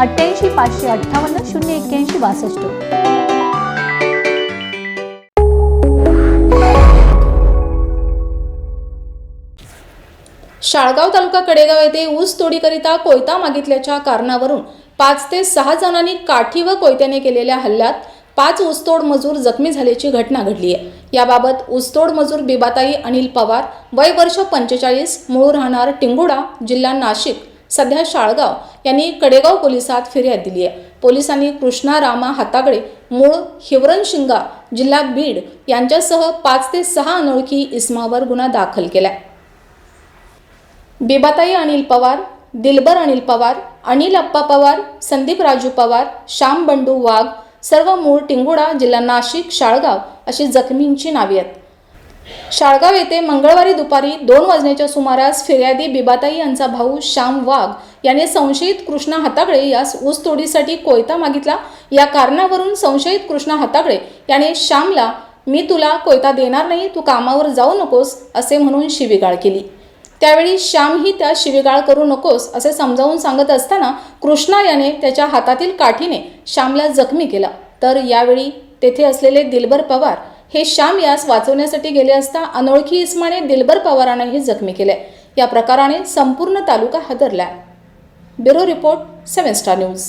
अठ्ठ्याऐंशी पाचशे अठ्ठावन्न शून्य एक्क्याऐंशी बासष्ट. शाळगाव तालुका कडेगाव येथे ऊस तोडीकरिता कोयता मागितल्याच्या कारणावरून पाच ते सहा जणांनी काठी व कोयत्याने केलेल्या हल्ल्यात पाच ऊसतोड मजूर जखमी झाल्याची घटना घडली आहे. याबाबत ऊसतोड मजूर बिबाताई अनिल पवार वय वर्ष पंचेचाळीस मूळ राहणार टिंगुडा जिल्हा नाशिक सध्या शाळगाव. यांनी कडेगाव पोलिसात फिर्याद दिली आहे पोलिसांनी कृष्णा रामा हातागडे मूळ हिवरनशिंगा जिल्हा बीड यांच्यासह पाच ते सहा अनोळखी इस्मावर गुन्हा दाखल केला बेबाताई अनिल पवार दिलबर अनिल पवार अनिल अप्पा पवार संदीप राजू पवार श्याम बंडू वाघ सर्व मूळ टिंगुडा जिल्हा नाशिक शाळगाव अशी जखमींची नावे आहेत. शाळगाव येथे मंगळवारी दुपारी दोन वाजण्याच्या सुमारास फिर्यादी बिबाताई यांचा भाऊ श्याम वाघ याने संशयित कृष्णा हातागळे यास ऊसतोडीसाठी कोयता मागितला. या कारणावरून संशयित कृष्णा हातागळे याने श्यामला मी तुला कोयता देणार नाही तू कामावर जाऊ नकोस असे म्हणून शिवीगाळ केली. त्यावेळी श्यामही त्या शिवीगाळ करू नकोस असे समजावून सांगत असताना कृष्णा याने त्याच्या हातातील काठीने श्यामला जखमी केला. तर यावेळी तेथे असलेले दिलबर पवार हे श्याम यास वाचवण्यासाठी गेले असता अनोळखी इस्माने दिलबर पवारांनाही जखमी केले. या प्रकाराने संपूर्ण तालुका हादरला. Bureau report seven star news.